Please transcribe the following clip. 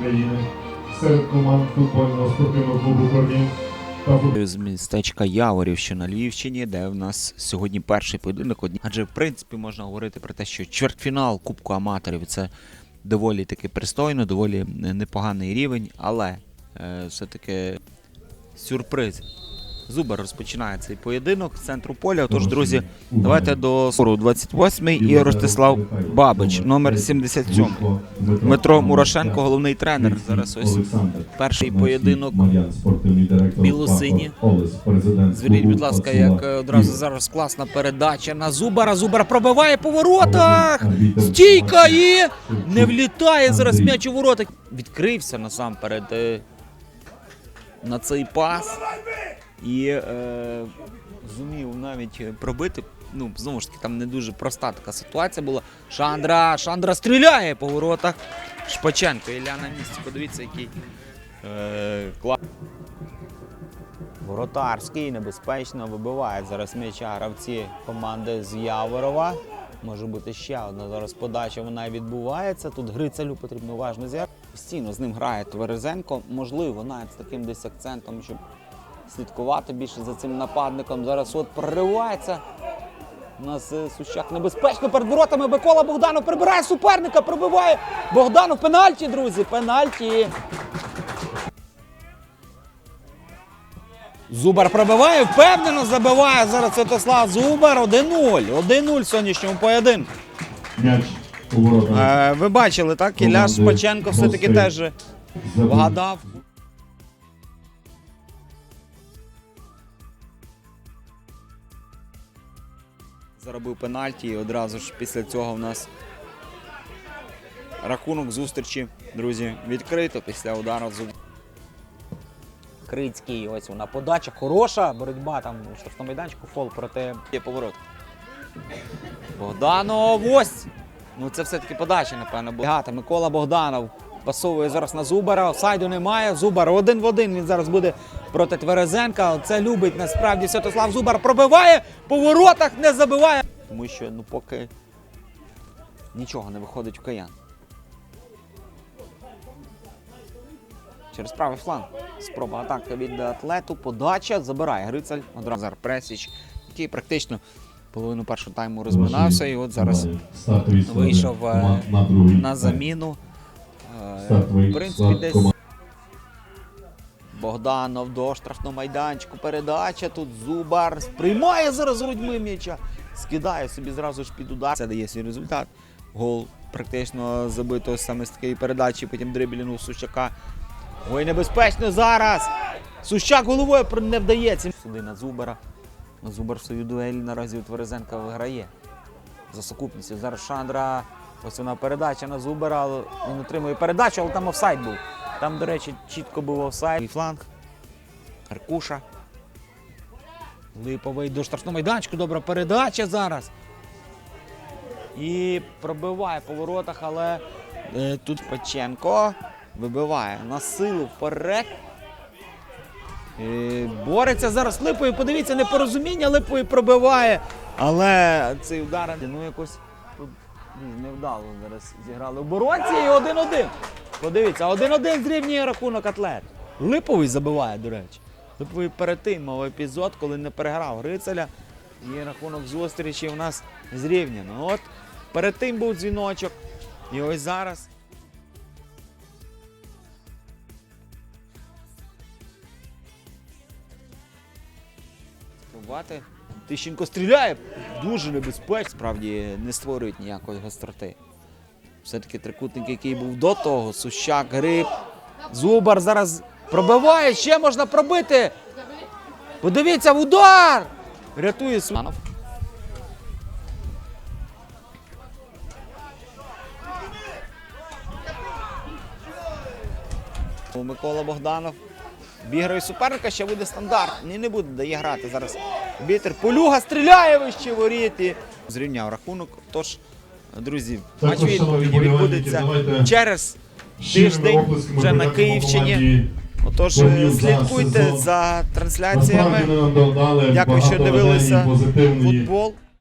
України серед команд футбольного спортивного клубу Корнів з містечка Яворівщина на Львівщині, де в нас сьогодні перший поєдинок. Адже в принципі можна говорити про те, що чвертьфінал Кубку аматорів це доволі таки пристойно, доволі непоганий рівень, але е, все-таки сюрприз. Зубар розпочинає цей поєдинок з центру поля. Тож, друзі, давайте до скору 28-й і Ростислав Бабич, номер 77. Дмитро Мурошенко, головний тренер. Зараз ось перший поєдинок білосині. Зверніть, будь ласка, як одразу зараз класна передача на Зубара. Зубар пробиває по воротах. Стійка і не влітає зараз м'яч у ворота. Відкрився насамперед е, на цей пас і е, зумів навіть пробити. Ну, знову ж таки, там не дуже проста така ситуація була. Шандра, Шандра стріляє по воротах. Шпаченко, Ілля на місці. Подивіться, який е, клас. Воротарський небезпечно вибиває зараз м'яча гравці команди з Яворова. Може бути ще одна зараз подача. Вона відбувається. Тут Грицалю потрібно уважно зіграти. Постійно з ним грає Тверезенко. Можливо, навіть з таким десь акцентом, щоб слідкувати більше за цим нападником. Зараз от проривається. У нас е, Сущак небезпечно перед воротами. Микола Богданов прибирає суперника, пробиває. Богданов пенальті, друзі, пенальті. Зубар пробиває, впевнено забиває зараз Святослав Зубар 1-0. 1-0 в сьогоднішньому поєдинку. Е, ви бачили, так? Ілля Команди Шпаченко все-таки теж вгадав. Заробив пенальті і одразу ж після цього в нас рахунок зустрічі, друзі, відкрито після удару Крицький, ось вона подача, хороша боротьба там у штрафному майданчику, фол проти є поворот. Богданов, ось! Ну це все-таки подача, напевно. була. Микола Богданов пасовує зараз на Зубара. Офсайду немає. Зубар один в один. Він зараз буде проти Тверезенка. Це любить насправді Святослав Зубар. Пробиває по воротах, не забиває. Тому що ну поки нічого не виходить в каян. Через правий фланг. Спроба атаки від атлету. Подача забирає Грицаль. Одразу Пресіч, який практично половину першого тайму розминався. І от зараз вийшов, е, на заміну. В принципі, десь. Богданов до штрафного майданчику. Передача. Тут Зубар приймає зараз грудьми м'яча. Скидає собі зразу ж під удар. Це дає свій результат. Гол практично забито саме з такої передачі, потім дриблінгу Сущака. Ой, небезпечно зараз. Сущак головою не вдається. Сюди на Зубара. Зубар в свою дуель наразі у Тверезенка виграє. За сукупністю. Зараз Шандра. Ось вона передача на Зубара. але Він отримує передачу, але там офсайд був. Там, до речі, чітко був офсайд. Фланг. Аркуша. Липовий до штрафного майданчику. Добра передача зараз. І пробиває по воротах, але е, тут Печенко вибиває на силу вперед. Е, бореться зараз Липовий. Подивіться, непорозуміння Липовий пробиває. Але цей удар ну якось невдало зараз зіграли оборонці і 1-1. Подивіться, 1-1 зрівнює рахунок атлет. Липовий забиває, до речі. Липовий перед тим мав епізод, коли не переграв Грицеля. І рахунок зустрічі у нас зрівняно. От перед тим був дзвіночок. І ось зараз. Спробувати. Тищенко стріляє. Дуже небезпечно. Справді не створюють ніякої гостроти. Все-таки трикутник, який був до того, Сущак, Гриб. Зубар зараз пробиває, ще можна пробити. Подивіться, в удар! Рятує Суланов. Микола Богданов. Бігає суперника, ще буде стандарт. Ні, не буде дає грати зараз. Бітер Полюга стріляє вище і Зрівняв рахунок. Тож, друзі, матч відповіді відбудеться через тиждень вже на Київщині. Отож, слідкуйте за трансляціями. Дякую, що дивилися футбол.